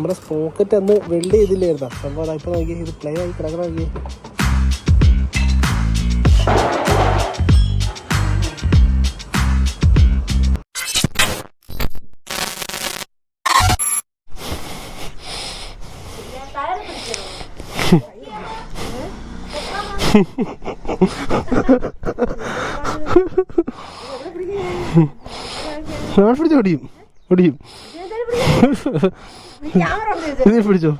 നമ്മുടെ സ്പോക്കറ്റ് അന്ന് വെൽഡ് ചെയ്തില്ലായിരുന്ന? സംഭവം അതാ ഇപ്പൊ നോക്കി ഇത് പ്ലേ ആയി കിടക്കണം നോക്കി ഞാൻ ഓടിയും ഒടിയും ഒടിയും ഇത് നീ പിടിച്ചോ.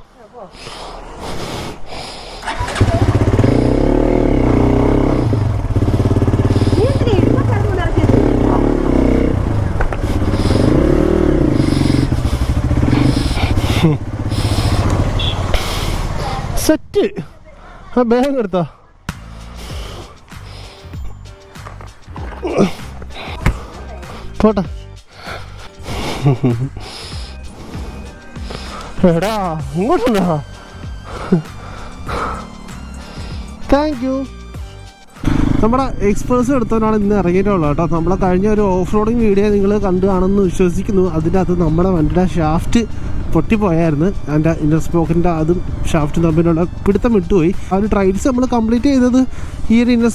സെറ്റ്. ആ ബാഗ് എടുത്തോ. പോട്ടെ. എടാ ഇങ്ങോട്ടുണ്ടോ താങ്ക് യു നമ്മുടെ എക്സ്പ്രസ് എടുത്തവനാണ് ഇന്ന് ഇറങ്ങിയിട്ടുള്ളത് കേട്ടോ. നമ്മളെ കഴിഞ്ഞ ഒരു ഓഫ് റോഡിങ് വീഡിയോ നിങ്ങൾ കണ്ടു കാണുമെന്ന് വിശ്വസിക്കുന്നു. അതിന്റെ അകത്ത് നമ്മുടെ വണ്ടിയുടെ ഷാഫ്റ്റ് പൊട്ടിപ്പോയായിരുന്നു. അതിന്റെ ഇന്നർ സ്പോക്കിന്റെ അതും ഷാഫ്റ്റും തമ്മിലുള്ള പിടുത്തം വിട്ടുപോയി. ആ ഒരു ട്രയൽസ് നമ്മൾ കംപ്ലീറ്റ് ചെയ്തത് ഈ ഒരു ഇന്നർ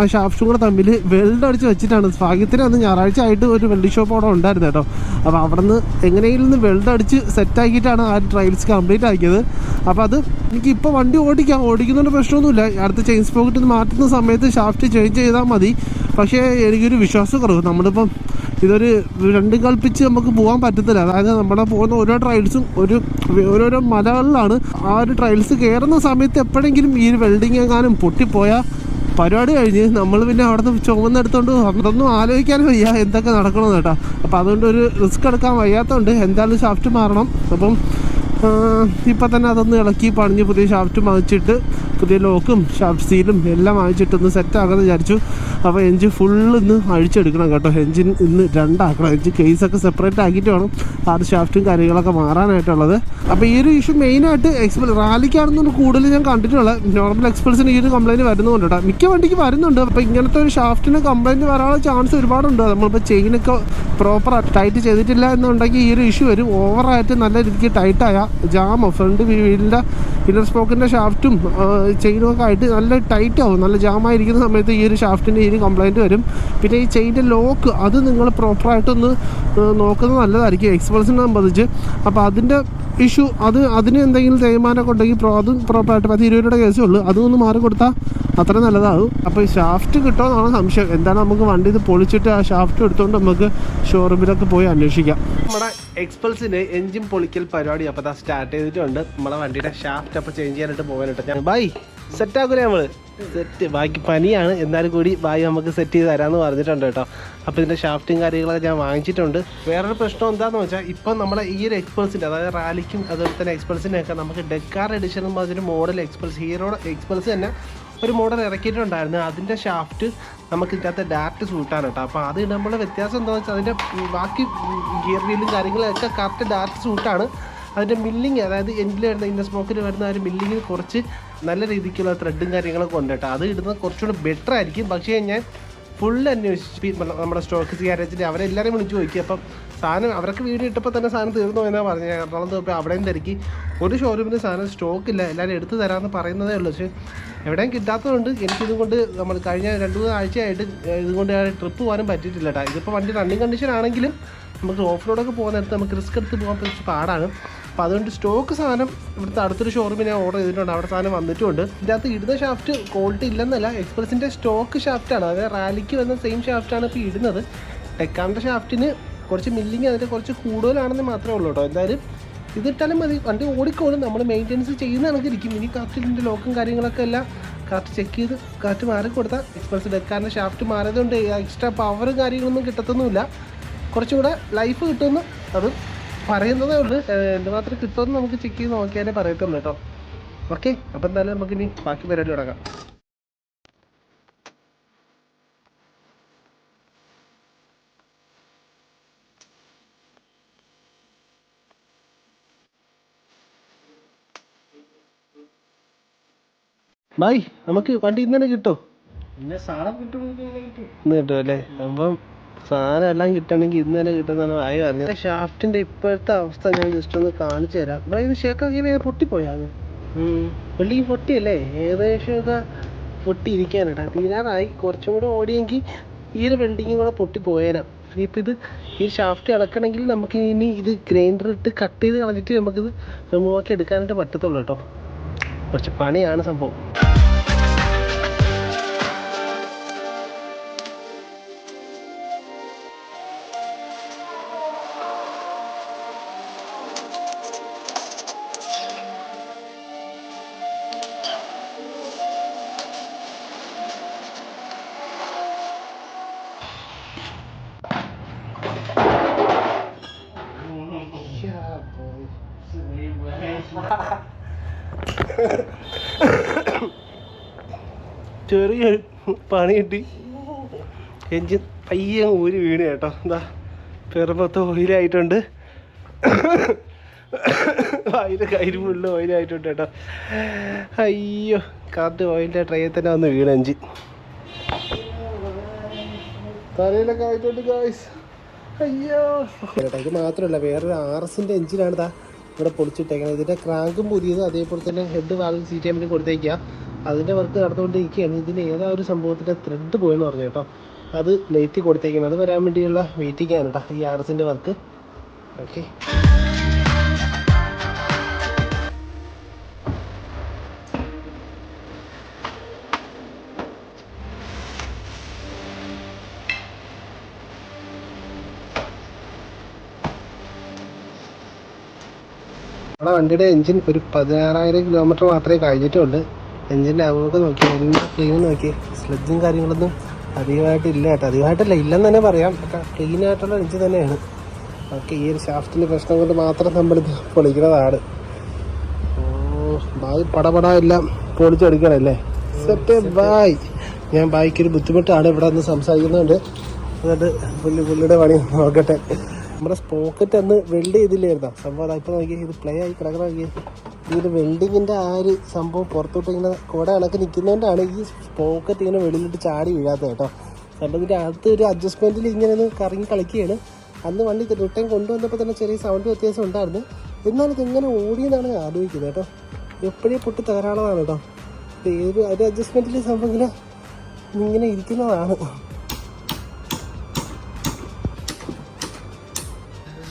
ആ ഷാഫ്റ്റും കൂടെ തമ്മിൽ വെൽഡ് അടിച്ച് വെച്ചിട്ടാണ്. ഭാഗ്യത്തിന് അന്ന് ഞായറാഴ്ച ആയിട്ട് ഒരു വെൽഡിംഗ് ഷോപ്പ് അവിടെ ഉണ്ടായിരുന്നു കേട്ടോ. അപ്പോൾ അവിടെ നിന്ന് എങ്ങനെയെങ്കിലും വെൽഡ് അടിച്ച് സെറ്റാക്കിയിട്ടാണ് ആ ട്രയൽസ് കംപ്ലീറ്റ് ആക്കിയത്. അപ്പോൾ അത് എനിക്ക് ഇപ്പോൾ വണ്ടി ഓടിക്കാം. ഓടിക്കുന്നതുകൊണ്ട് പ്രശ്നമൊന്നുമില്ല. അടുത്ത ചെയിൻ സ്പോക്കറ്റ് മാറ്റുന്ന സമയത്ത് ഷാഫ്റ്റ് ചേഞ്ച് ചെയ്താൽ മതി. പക്ഷേ എനിക്കൊരു വിശ്വാസക്കുറവ്. നമ്മളിപ്പം ഇതൊരു രണ്ടും കൽപ്പിച്ച് നമുക്ക് പോകാൻ പറ്റത്തില്ല. അതായത് നമ്മുടെ പോകുന്ന ഓരോ ട്രയൽസും ഒരു ഓരോരോ മലകളിലാണ്. ആ ഒരു ട്രയൽസ് കയറുന്ന സമയത്ത് എപ്പോഴെങ്കിലും ഈ വെൽഡിങ് എങ്ങാനും പൊട്ടിപ്പോയാൽ പരിപാടി കഴിഞ്ഞ് നമ്മൾ പിന്നെ അവിടെ നിന്ന് ചുമന്നെടുത്തോണ്ട് അതൊന്നും ആലോചിക്കാൻ വയ്യ എന്തൊക്കെ നടക്കണമെന്ന് കേട്ടോ. അപ്പം അതുകൊണ്ട് ഒരു റിസ്ക് എടുക്കാൻ വയ്യാത്തതുകൊണ്ട് എന്തായാലും ഷാഫ്റ്റ് മാറണം. അപ്പം ഇപ്പം തന്നെ അതൊന്ന് ഇളക്കി പണിഞ്ഞ് പുതിയ ഷാഫ്റ്റ് വാങ്ങിച്ചിട്ട് പുതിയ ലോക്കും ഷാഫ്റ്റ് സീലും എല്ലാം വാങ്ങിച്ചിട്ട് ഒന്ന് സെറ്റാക്കാമെന്ന് വിചാരിച്ചു. അപ്പോൾ എഞ്ചിൻ ഫുള്ള് ഇന്ന് അഴിച്ചെടുക്കണം കേട്ടോ. എഞ്ചിൻ ഇന്ന് രണ്ടാക്കണം. എഞ്ചിൻ കേസൊക്കെ സെപ്പറേറ്റ് ആക്കിയിട്ട് വേണം ആ ഷാഫ്റ്റും കാര്യങ്ങളൊക്കെ മാറാനായിട്ടുള്ളത്. അപ്പോൾ ഈ ഒരു ഇഷ്യൂ മെയിനായിട്ട് എക്സ്പെൽ റാലിക്കാണെന്നുണ്ട് കൂടുതൽ ഞാൻ കണ്ടിട്ടുള്ളത് നോർമൽ എക്സ്പെൽസിന് ഈ ഒരു കംപ്ലയിന്റ് വരുന്നുണ്ട് കേട്ടോ. മിക്ക വണ്ടിക്ക് വരുന്നുണ്ട്. അപ്പോൾ ഇങ്ങനത്തെ ഒരു ഷാഫ്റ്റിന് കംപ്ലയിന്റ് വരാനുള്ള ചാൻസ് ഒരുപാടുണ്ട്. നമ്മളിപ്പോൾ ചെയിനൊക്കെ പ്രോപ്പർ ടൈറ്റ് ചെയ്തിട്ടില്ല എന്നുണ്ടെങ്കിൽ ഈ ഒരു ഇഷ്യൂ വരും. ഓവറായിട്ട് നല്ല രീതിക്ക് ടൈറ്റായ ജാമോ ഫ്രണ്ട് വീലിന്റെ ഇന്നർ സ്പോക്കിന്റെ ഷാഫ്റ്റും ചെയിനും ഒക്കെ ആയിട്ട് നല്ല ടൈറ്റ് ആവും. നല്ല ജാമായിരിക്കുന്ന സമയത്ത് ഈ ഒരു ഷാഫ്റ്റിന്റെ ഈ ഒരു കംപ്ലയിന്റ് വരും. പിന്നെ ഈ ചെയിന്റെ ലോക്ക് അത് നിങ്ങൾ പ്രോപ്പറായിട്ടൊന്ന് നോക്കുന്നത് നല്ലതായിരിക്കും. എക്സ്പൾസിനെ സംബന്ധിച്ച്. അപ്പോൾ അതിന്റെ ഇഷ്യൂ അത് അതിന് എന്തെങ്കിലും തേയ്മാനമൊക്കെ ഉണ്ടെങ്കിൽ അതും പ്രോപ്പറായിട്ട് പത്ത് ഇരുപത് രൂപയുടെ കേസേ ഉള്ളൂ. അതൊന്ന് മാറി കൊടുത്താൽ അത്ര നല്ലതാകും അപ്പോൾ ഈ ഷാഫ്റ്റ് കിട്ടുമെന്നാണ് സംശയം. എന്താണ് നമുക്ക് വണ്ടി ഇത് പൊളിച്ചിട്ട് ആ ഷാഫ്റ്റ് എടുത്തുകൊണ്ട് നമുക്ക് ഷോറൂമിലൊക്കെ പോയി അന്വേഷിക്കാം. നമ്മുടെ എക്സ്പൾസിന് എഞ്ചിൻ പൊളിക്കൽ പരിപാടി അപ്പോൾ അതാ സ്റ്റാർട്ട് ചെയ്തിട്ടുണ്ട്. നമ്മളെ വണ്ടിയുടെ ഷാഫ്റ്റ് അപ്പോൾ ചേഞ്ച് ചെയ്യാനായിട്ട് പോകാനായിട്ട്. ഞാൻ ബൈ സെറ്റ് ആക്കൂലേ നമ്മൾ സെറ്റ് ബാക്കി പനിയാണ്. എന്നാലും കൂടി ബായി നമുക്ക് സെറ്റ് ചെയ്ത് തരാമെന്ന് പറഞ്ഞിട്ടുണ്ട് കേട്ടോ. അപ്പോൾ ഇതിന്റെ ഷാഫ്റ്റും കാര്യങ്ങളൊക്കെ ഞാൻ വാങ്ങിച്ചിട്ടുണ്ട്. വേറൊരു പ്രശ്നം എന്താണെന്ന് വെച്ചാൽ ഇപ്പം നമ്മുടെ ഈ ഒരു എക്സ്പൾസിന്റെ അതായത് റാലിക്കും അതുപോലെ തന്നെ എക്സ്പൾസിനൊക്കെ നമുക്ക് ഡെക്കാർ എഡിഷൻ എന്ന് പറഞ്ഞൊരു മോഡൽ എക്സ്പൾസ് ഹീറോയുടെ എക്സ്പൾസ് തന്നെ ഒരു മോഡൽ ഇറക്കിയിട്ടുണ്ടായിരുന്നു. അതിന്റെ ഷാഫ്റ്റ് നമുക്ക് ഇതിനകത്ത് ഡയറക്റ്റ് സൂട്ടാണ് കേട്ടോ. അപ്പോൾ അത് നമ്മൾ വ്യത്യാസം എന്താണെന്ന് വെച്ചാൽ അതിന്റെ ബാക്കി ഗിയർ വീലും കാര്യങ്ങളും ഒക്കെ കറക്റ്റ് ഡയറക്റ്റ് സൂട്ടാണ് അതിന്റെ മില്ലിങ് അതായത് എൻഡിൽ വരുന്ന ഇന്ന സ്മോക്കിൽ വരുന്ന ആ ഒരു മില്ലിങ്ങിൽ കുറച്ച് നല്ല രീതിക്കുള്ള ത്രെഡും കാര്യങ്ങളൊക്കെ ഉണ്ട് കേട്ടോ. അത് ഇടുന്നത് കുറച്ചുകൂടി ബെറ്റർ ആയിരിക്കും. പക്ഷേ ഞാൻ ഫുൾ അന്വേഷിച്ച് നമ്മുടെ സ്റ്റോക്ക് ഗ്യാരേജിൽ അവരെല്ലാവരെയും വിളിച്ച് ചോദിക്കും അപ്പം സാധനം അവർക്ക് വീഡിയോ ഇട്ടപ്പോൾ തന്നെ സാധനം തീർന്നു എന്നാണ് പറഞ്ഞത്. എറണാകുളത്ത് പോയപ്പോൾ അവിടെയും തിരക്കി. ഒരു ഷോറൂമിൽ സാധനം സ്റ്റോക്ക് ഇല്ല. എല്ലാവരും എടുത്തു തരാമെന്ന് പറയുന്നതേ ഉള്ളൂ. പക്ഷേ എവിടെയും കിട്ടാത്തതുകൊണ്ട് എനിക്കിതും കൊണ്ട് നമ്മൾ കഴിഞ്ഞ രണ്ട് മൂന്ന് ആഴ്ചയായിട്ട് ഇതുകൊണ്ട് ട്രിപ്പ് പോകാനും പറ്റിയിട്ടില്ല കേട്ടോ ഇതിപ്പോൾ വണ്ടി റണ്ണിങ് കണ്ടീഷൻ ആണെങ്കിലും നമുക്ക് ഓഫ് റോഡൊക്കെ പോകുന്ന നേരത്ത് നമുക്ക് റിസ്ക് എടുത്ത് പോകാൻ കുറച്ച് പാടാണ്. അപ്പോൾ അതുകൊണ്ട് സ്റ്റോക്ക് സാധനം ഇവിടുത്തെ അടുത്തൊരു ഷോറൂമിൽ ഞാൻ ഓർഡർ ചെയ്തിട്ടുണ്ട്. അവിടെ സാധനം വന്നിട്ടുണ്ട് ഇതിന്റെ അകത്ത് ഇടുന്ന ഷാഫ്റ്റ് ക്വാളിറ്റി ഇല്ലെന്നല്ല എക്സ്പ്രസിന്റെ സ്റ്റോക്ക് ഷാഫ്റ്റാണ് അതായത് റാലിക്ക് വന്ന സെയിം ഷാഫ്റ്റാണ് ഇപ്പോൾ ഇടുന്നത്. ടെക്കാന്റെ ഷാഫ്റ്റിന് കുറച്ച് മില്ലിങ് അതിന്റെ കുറച്ച് കൂടുതലാണെന്ന് മാത്രമേ ഉള്ളൂ കേട്ടോ. എന്തായാലും ഇതിട്ടാലും മതി. വണ്ടി ഓടിക്കോളും. നമ്മൾ മെയിന്റെനൻസ് ചെയ്യുന്ന കണക്കിരിക്കും. ഇനി കറക്റ്റ് ഇതിന്റെ ലോക്കും കാര്യങ്ങളൊക്കെ എല്ലാം കറക്റ്റ് ചെക്ക് ചെയ്ത് കാറ്റ് മാറി കൊടുത്താൽ എക്സ്പ്രസ് ഡെക്കാറിന്റെ ഷാഫ്റ്റ് മാറിയതുകൊണ്ട് എക്സ്ട്രാ പവറും കാര്യങ്ങളൊന്നും കിട്ടത്തൊന്നുമില്ല. കുറച്ചും കൂടെ ലൈഫ് കിട്ടുമെന്ന് അത് പറയുന്നതേ ഉള്ളൂ. എന്തുമാത്രം കിട്ടുമെന്ന് നമുക്ക് ചെക്ക് ചെയ്ത് നോക്കിയാലേ പറയത്തുള്ളൂ കേട്ടോ. ഓക്കെ അപ്പം എന്തായാലും നമുക്കിനി ബാക്കി പരിപാടി തുടങ്ങാം. ബൈ നമുക്ക് വണ്ടി ഇന്നെ കിട്ടോ? സാധനം കിട്ടും കിട്ടും അല്ലേ? അപ്പം സാധനം എല്ലാം കിട്ടണമെങ്കിൽ ഇന്ന് തന്നെ കിട്ടുന്നതാണ് ആയി പറഞ്ഞത് ഷാഫ്റ്റിന്റെ ഇപ്പോഴത്തെ അവസ്ഥ ഞാൻ ജസ്റ്റ് ഒന്ന് കാണിച്ചു തരാം. ഇവിടെ ഇത് ശരിക്കും ഇങ്ങനെ പൊട്ടിപ്പോയാണ് വെള്ളി പൊട്ടിയല്ലേ? ഏകദേശമൊക്കെ പൊട്ടിയിരിക്കാനട്ടാ തീരാറായി. കുറച്ചും കൂടെ ഓടിയെങ്കിൽ ഈ ഒരു വെൽഡിങ്ങും കൂടെ പൊട്ടിപ്പോയേനാ. ഇനിയിപ്പോൾ ഇത് ഈ ഷാഫ്റ്റ് ഇളക്കണമെങ്കിൽ നമുക്ക് ഇനി ഇത് ഗ്രൈൻഡർ ഇട്ട് കട്ട് ചെയ്ത് കളഞ്ഞിട്ട് നമുക്കിത് റിമൂവാക്കി എടുക്കാനായിട്ട് പറ്റത്തുള്ളൂ കേട്ടോ. കുറച്ച് പണിയാണ് സംഭവം. ചെറിയ പണി കിട്ടി. എഞ്ചിൻ പയ്യെ ഊരി വീണ് കേട്ടോ. എന്താ പെറുമ്പത്ത് ഓയിലായിട്ടുണ്ട്. അതിന്റെ കയ്യിൽ ഫുള്ള് ഓയിലായിട്ടുണ്ട് കേട്ടോ. അയ്യോ കാറ്റ് ഓയിലിന്റെ ട്രെയിൽ തന്നെ വന്ന് വീണ് എഞ്ചിൻ. തലയിലൊക്കെ ആയിട്ടുണ്ട് ഗായ്സ് അയ്യോ. ഇത് മാത്രമല്ല വേറൊരു ആർ എസിന്റെ എഞ്ചിനാണ് ഇതാ ഇവിടെ പൊളിച്ചിട്ടേക്കുന്നത് ഇതിന്റെ ക്രാങ്കും പുതിയത് അതേപോലെ തന്നെ ഹെഡ് വാൽവ് സി ടി എമ്മിന് കൊടുത്തേക്കുക അതിന്റെ വർക്ക് നടന്നുകൊണ്ടിരിക്കുകയാണ്. ഇതിന് ഏതാ ഒരു സംഭവത്തിന്റെ ത്രെഡ് പോയെന്ന് പറഞ്ഞു കേട്ടോ. അത് ലൈറ്റി കൊടുത്തേക്കണം അത് വരാൻ വേണ്ടിയുള്ള വെയിറ്റിംഗ് ആണ് കേട്ടോ. ഈ ആർ എസിന്റെ വർക്ക് ഓക്കെ നമ്മുടെ വണ്ടിയുടെ എഞ്ചിൻ ഒരു പതിനാറായിരം കിലോമീറ്റർ മാത്രമേ കഴിഞ്ഞിട്ടുള്ളൂ. എഞ്ചിന്റെ അകമൊക്കെ നോക്കി എല്ലാ ക്ലീൻ നോക്കി. സ്ലഡ്ജും കാര്യങ്ങളൊന്നും അധികമായിട്ട് ഇല്ല കേട്ടോ. അധികമായിട്ടല്ല ഇല്ലെന്ന് തന്നെ പറയാം. ക്ലീൻ ആയിട്ടുള്ള എഞ്ചിൻ തന്നെയാണ്. ഓക്കെ ഈ ഒരു ഷാഫ്റ്റിന്റെ പ്രശ്നം കൊണ്ട് മാത്രം നമ്മളിത് പൊളിക്കുന്നതാണ്. ബാഗ് പടപട എല്ലാം പൊളിച്ചെടുക്കണല്ലേ? സെറ്റ് ബായ് ഞാൻ ബായിക്ക് ഒരു ബുദ്ധിമുട്ടാണ് ഇവിടെ നിന്ന് സംസാരിക്കുന്നുണ്ട് എന്നിട്ട് പുള്ളി പുള്ളിയുടെ പണി നോക്കട്ടെ. നമ്മുടെ സ്പോക്കറ്റ് അന്ന് വെൽഡ് ചെയ്തില്ലായിരുന്നോ? സംഭവം അതാ ഇപ്പൊ നോക്കി ഇത് പ്ലേ ആയി കിടക്കണ നോക്കി ഈ ഒരു വെൽഡിങ്ങിന്റെ ആ ഒരു സംഭവം പുറത്തോട്ട് ഇങ്ങനെ കൂടെ കണക്ക് നിൽക്കുന്നതുകൊണ്ടാണ് ഈ സ്പോക്കറ്റ് ഇങ്ങനെ വെളിയിലിട്ട് ചാടി വീഴാത്തത് കേട്ടോ. സംഭവത്തിന്റെ അകത്ത് ഒരു അഡ്ജസ്റ്റ്മെന്റിൽ ഇങ്ങനെ ഒന്ന് കറങ്ങി കളിക്കുകയാണ്. അന്ന് വണ്ടി റിട്ടേൺ കൊണ്ടുവന്നപ്പോൾ തന്നെ ചെറിയ സൗണ്ട് വ്യത്യാസം ഉണ്ടായിരുന്നു. എന്നാലും ഇതെങ്ങനെ ഓടിയെന്നാണ് ആലോചിക്കുന്നത് കേട്ടോ. എപ്പോഴേ പൊട്ടി തകരാളതാണ് കേട്ടോ. ഏത് ഒരു അഡ്ജസ്റ്റ്മെന്റിൽ സംഭവം ഇങ്ങനെ ഇങ്ങനെ ഇരിക്കുന്നതാണ്.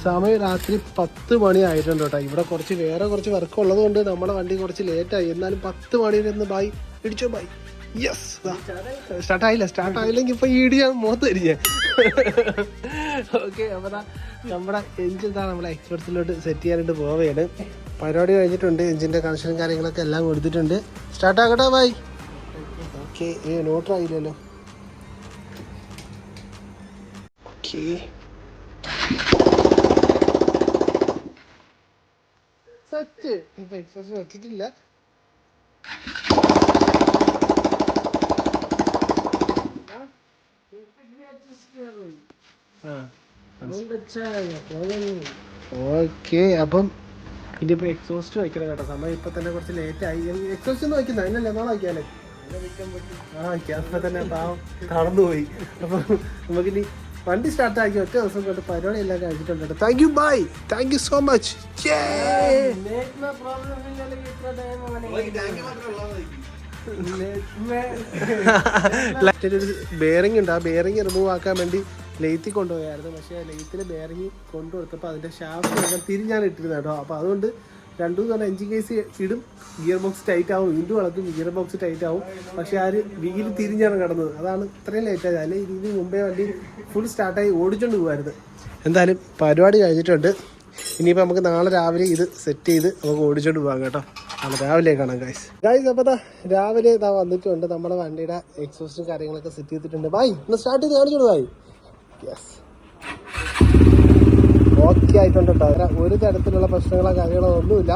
സമയം രാത്രി പത്ത് മണി ആയിട്ടുണ്ട് കേട്ടോ. ഇവിടെ കുറച്ച് വേറെ കുറച്ച് വർക്ക് ഉള്ളത് കൊണ്ട് നമ്മുടെ വണ്ടി കുറച്ച് ലേറ്റായി എന്നാലും പത്ത് മണിയിലിരുന്ന് ബൈ ഇടിച്ചോ ബൈ യെസ് സ്റ്റാർട്ട് ആയില്ല? സ്റ്റാർട്ട് ആയില്ലെങ്കിൽ ഇപ്പൊ ഇടിയാൻ മുഖത്ത് തരിഞ്ഞ. ഓക്കെ അപ്പൊ നമ്മുടെ എഞ്ചിൻ താ നമ്മളെ എക്സ്പെർട്സിലോട്ട് സെറ്റ് ചെയ്യാനായിട്ട് പോവുകയാണ്. പരിപാടി കഴിഞ്ഞിട്ടുണ്ട്. എഞ്ചിന്റെ കണക്ഷനും കാര്യങ്ങളൊക്കെ എല്ലാം കൊടുത്തിട്ടുണ്ട്. സ്റ്റാർട്ട് ആക്കട്ടെ ബൈ ഓക്കെ ഏ നോട്ടറായില്ലല്ലോ ഓക്കെ സെറ്റ് ഇപ്പൊ എക്സസ് വെച്ചിട്ടില്ല. ഓക്കെ അപ്പം ഇനിയിപ്പോ എക്സോസ്റ്റ് വയ്ക്കണം കേട്ടോ. സമയം ഇപ്പൊ തന്നെ കുറച്ച് ലേറ്റ് ആയി. എക്സോസ്റ്റ് ഒന്ന് വയ്ക്കുന്ന അതിനല്ലേ നാളെ വയ്ക്കാല്ലേ? ആ വയ്ക്കാം അപ്പൊ തന്നെ പാവം തളർന്നു പോയി. അപ്പൊ നമുക്കിനി വണ്ടി സ്റ്റാർട്ട് ആക്കി ഒറ്റ ദിവസം കൊണ്ട് പരിപാടി എല്ലാം കഴിഞ്ഞിട്ടുണ്ട്. Thank you bye thank you so much ഒരു ബെയറിംഗ് ഉണ്ട്. ആ ബെയറിംഗ് റിമൂവ് ആക്കാൻ വേണ്ടി ലെയ്ത്തിൽ കൊണ്ടുപോയായിരുന്നു. പക്ഷേ ലെയ്ത്തിൽ ബെയറിംഗ് കൊണ്ടുകൊടുത്തപ്പോൾ അതിന്റെ ഷാഫ്റ്റ് തിരിഞ്ഞാണ് ഇട്ടിരുന്നത് കേട്ടോ. അപ്പോൾ അതുകൊണ്ട് രണ്ടു തന്നെ എഞ്ചിൻ കേസ് ഇടും ഗിയർ ബോക്സ് ടൈറ്റ് ആവും വീണ്ടും ഇളക്കും ഗിയർ ബോക്സ് ടൈറ്റ് ആവും. പക്ഷെ ആര് വീൽ തിരിഞ്ഞാണ് കിടന്നത്. അതാണ് ഇത്രയും ലേറ്റ് ആയത്. അല്ലെങ്കിൽ ഇതിന് മുമ്പേ വണ്ടി ഫുൾ സ്റ്റാർട്ടായി ഓടിച്ചോണ്ട് പോകുമായിരുന്നു എന്തായാലും പരിപാടി കഴിഞ്ഞിട്ടുണ്ട്. ഇനിയിപ്പോൾ നമുക്ക് നാളെ രാവിലെ ഇത് സെറ്റ് ചെയ്ത് നമുക്ക് ഓടിച്ചോണ്ട് പോകാം കേട്ടോ. നാളെ രാവിലെ കാണാം ഗൈസ് ഗൈസ് അപ്പോൾ ദാ രാവിലെ ഇതാ വന്നിട്ടുണ്ട്. നമ്മുടെ വണ്ടിയുടെ എക്സോസ്റ്റും കാര്യങ്ങളൊക്കെ സെറ്റ് ചെയ്തിട്ടുണ്ട്. ബൈ ഒന്ന് സ്റ്റാർട്ട് ചെയ്ത് കാണിച്ചോളൂ ബൈ യെസ് ഓക്കെ ആയിട്ടുണ്ട് കേട്ടോ ഒരു തരത്തിലുള്ള പ്രശ്നങ്ങളോ കാര്യങ്ങളോ ഒന്നുമില്ല.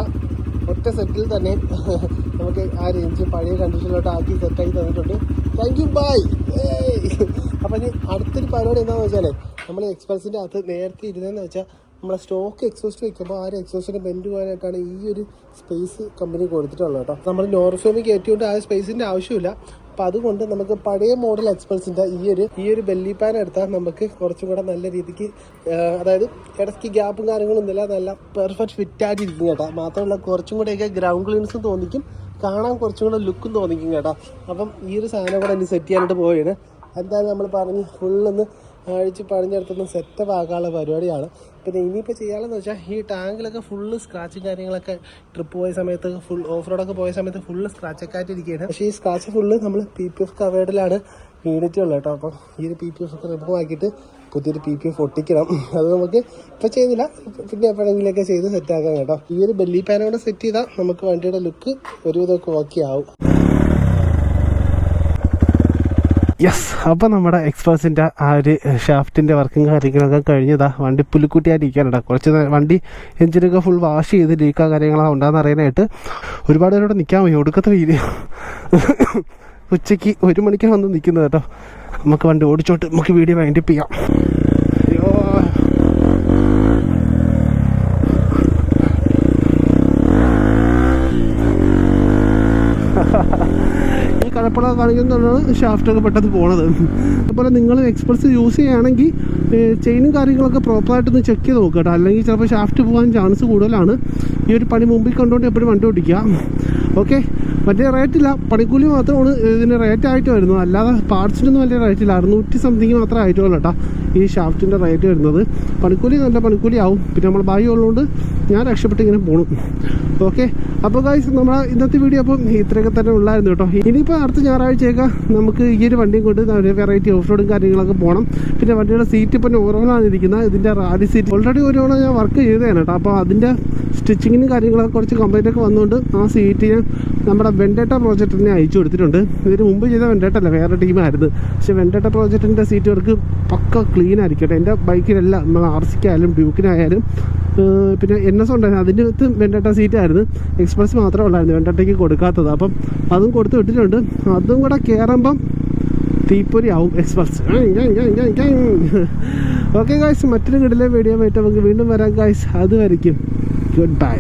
ഒറ്റ സെറ്റിൽ തന്നെ നമുക്ക് ആ റേഞ്ച് പഴയ കണ്ടീഷനിലോട്ട് ആക്കി സെറ്റായി തന്നിട്ടുണ്ട്. താങ്ക് യു ബൈ അപ്പം ഇനി അടുത്തൊരു പരിപാടി എന്താണെന്ന് വെച്ചാൽ നമ്മൾ എക്സ്പ്രസിന്റെ അകത്ത് നേരത്തെ ഇരുന്നതെന്ന് വെച്ചാൽ നമ്മളെ സ്റ്റോക്ക് എക്സോസ്റ്റ് വയ്ക്കുമ്പോൾ ആ ഒരു എക്സോസ്റ്റിന് ബെൻഡ് പോകാനായിട്ടാണ് ഈ ഒരു സ്പേസ് കമ്പനി കൊടുത്തിട്ടുള്ളത് കേട്ടോ. നമ്മൾ നോർഫോമി കയറ്റിയോണ്ട് ആ സ്പേസിന്റെ ആവശ്യമില്ല. അപ്പോൾ അതുകൊണ്ട് നമുക്ക് പഴയ മോഡൽ എക്സ്പൾസിന്റെ ഈ ഒരു ഈ ഒരു ബെല്ലി പാൻ എടുത്താൽ നമുക്ക് കുറച്ചും കൂടെ നല്ല രീതിക്ക് അതായത് ഇടയ്ക്ക് ഗ്യാപ്പും കാര്യങ്ങളും ഇല്ല നല്ല പെർഫെക്റ്റ് ഫിറ്റ് ആയിട്ടിരിക്കും കേട്ടോ. മാത്രമല്ല കുറച്ചും കൂടെയൊക്കെ ഗ്രൗണ്ട് ക്ലീൻസും തോന്നിക്കും. കാണാൻ കുറച്ചും കൂടെ ലുക്കും തോന്നിക്കും കേട്ടോ. അപ്പം ഈ ഒരു സാധനം കൂടെ എനിക്ക് സെറ്റ് ചെയ്യാനായിട്ട് പോവുകയാണ്. എന്തായാലും നമ്മൾ പറഞ്ഞ് ഫുള്ളൊന്ന് അഴിച്ച് പണിഞ്ഞെടുത്തൊന്ന് സെറ്റപ്പ് ആക്കാനുള്ള പരിപാടിയാണ്. പിന്നെ ഇനിയിപ്പോൾ ചെയ്യാമെന്ന് വെച്ചാൽ ഈ ടാങ്കിലൊക്കെ ഫുള്ള് സ്ക്രാച്ചും കാര്യങ്ങളൊക്കെ ട്രിപ്പ് പോയ സമയത്ത് ഫുൾ ഓഫ് റോഡൊക്കെ പോയ സമയത്ത് ഫുള്ള് സ്ക്രാച്ചൊക്കെ ആയിട്ടിരിക്കുകയാണ് പക്ഷേ ഈ സ്ക്രാച്ച് ഫുള്ള് നമ്മൾ പി പി എഫ് കവേഡിലാണ് വീണിട്ടുള്ളത് കേട്ടോ. അപ്പം ഈ ഒരു പി പി എഫ് ഒക്കെ റിമൂവ് ആക്കിയിട്ട് പുതിയൊരു പി പി എഫ് ഒട്ടിക്കണം. അത് നമുക്ക് ഇപ്പം ചെയ്യുന്നില്ല. പിന്നെ എപ്പോഴെങ്കിലുമൊക്കെ ചെയ്ത് സെറ്റാക്കാം കേട്ടോ. ഈ ഒരു ബെല്ലി പാനോടെ സെറ്റ് ചെയ്താൽ നമുക്ക് വണ്ടിയുടെ ലുക്ക് ഒരുവിധമൊക്കെ ഓക്കെ ആവും. യെസ് അപ്പോൾ നമ്മുടെ എക്സ്പ്രസിന്റെ ആ ഒരു ഷാഫ്റ്റിന്റെ വർക്കും കാര്യങ്ങളൊക്കെ കഴിഞ്ഞതാ. വണ്ടി പുല്ലുക്കുട്ടിയായിട്ടിരിക്കാനുണ്ട് കുറച്ച് വണ്ടി എഞ്ചിനൊക്കെ ഫുൾ വാഷ് ചെയ്ത് ലീക്കാ കാര്യങ്ങളാ ഉണ്ടാകുന്ന അറിയാനായിട്ട് ഒരുപാട് പേരോട് നിൽക്കാൻ വയ്യ. ഒടുക്കത്തെ വീതി ഉച്ചയ്ക്ക് ഒരു മണിക്കാണ് വന്ന് നിൽക്കുന്നത് കേട്ടോ. നമുക്ക് വണ്ടി ഓടിച്ചോട്ട് നമുക്ക് വീഡിയോ വൈൻഡപ്പ് ചെയ്യാം അയ്യോ കഴപ്പള കാണിക്കുന്നതാണ് ഷാഫ്റ്റൊക്കെ പെട്ടെന്ന് പോണത്. അതുപോലെ നിങ്ങൾ എക്സ്പ്രസ് യൂസ് ചെയ്യുകയാണെങ്കിൽ ചെയിനും കാര്യങ്ങളൊക്കെ പ്രോപ്പറായിട്ടൊന്ന് ചെക്ക് ചെയ്ത് നോക്കുക കേട്ടോ. അല്ലെങ്കിൽ ചിലപ്പോൾ ഷാഫ്റ്റ് പോകാൻ ചാൻസ് കൂടുതലാണ്. ഈ ഒരു പണി മുമ്പിൽ കണ്ടുകൊണ്ട് എപ്പോഴും വണ്ടി ഓടിക്കുക. ഓക്കെ മറ്റേ റേറ്റില്ല പണിക്കൂലി മാത്രമാണ് ഇതിന് റേറ്റ് ആയിട്ട് വരുന്നത്. അല്ലാതെ പാർട്സിനൊന്നും വലിയ റേറ്റില്ല അറുന്നൂറ്റി സംതിങ് മാത്രമേ ആയിട്ടുള്ളൂ കേട്ടോ ഈ ഷാഫ്റ്റിന്റെ റേറ്റ് വരുന്നത്. പണിക്കൂലി നല്ല പണിക്കൂലി ആവും. പിന്നെ നമ്മൾ ബായി ഉള്ളതുകൊണ്ട് ഞാൻ രക്ഷപ്പെട്ട് ഇങ്ങനെ പോണു. ഓക്കെ അപ്പോൾ ഗൈസ് നമ്മളെ ഇന്നത്തെ വീഡിയോ അപ്പം ഇത്രയൊക്കെ തന്നെ ഉള്ളായിരുന്നു കേട്ടോ. ഇനിയിപ്പോൾ അടുത്ത ഞായറാഴ്ചയൊക്കെ നമുക്ക് ഈ ഒരു വണ്ടിയും കൊണ്ട് വെറൈറ്റി ഓഫ് റോഡും കാര്യങ്ങളൊക്കെ പോകണം പിന്നെ വണ്ടിയുടെ സീറ്റ് ഇപ്പം നോർമലാണ് ഇരിക്കുന്നത് ഇതിന്റെ റാലി സീറ്റ് ഓൾറെഡി ഒരു ഞാൻ വർക്ക് ചെയ്തതാണ് കേട്ടോ. അപ്പോൾ അതിന്റെ സ്റ്റിച്ചിങ്ങിനും കാര്യങ്ങളൊക്കെ കുറച്ച് കംപ്ലൈന്റ് ഒക്കെ വന്നുകൊണ്ട് ആ സീറ്റ് ഞാൻ നമ്മുടെ വെണ്ടേട്ട പ്രോജക്റ്റിനെ അയച്ചു കൊടുത്തിട്ടുണ്ട്. ഇതിന് മുമ്പ് ചെയ്ത വെണ്ടേട്ട അല്ല വേറെ ടീമായിരുന്നു പക്ഷേ വെണ്ടേട്ട പ്രോജക്റ്റിന്റെ സീറ്റ് പക്ക ക്ലീൻ ആയിരിക്കട്ടെ. എന്റെ ബൈക്കിലെല്ലാം നമ്മൾ ആർ സിക്കായാലും ഡ്യൂക്കിനായാലും പിന്നെ എൻ എസ് ഉണ്ടായിരുന്നു. അതിന്റെ അകത്ത് വെണ്ടേട്ട സീറ്റായിരുന്നു എക്സ്പ്രസ് മാത്രമേ ഉള്ളായിരുന്നു വെണ്ടേട്ടയ്ക്ക് കൊടുക്കാത്തത്. അപ്പം അതും കൊടുത്ത് വിട്ടിട്ടുണ്ട്. അതും കൂടെ കയറുമ്പം തീപ്പൊരി ആവും. എക്സ്പ്രസ് ഓക്കെ ഗായ്സ് മറ്റൊരു കിടിലെ വീഡിയോ ആയിട്ട് നമുക്ക് വീണ്ടും വരാം ഗായ്സ് അതുവരയ്ക്കും ഗുഡ് ബൈ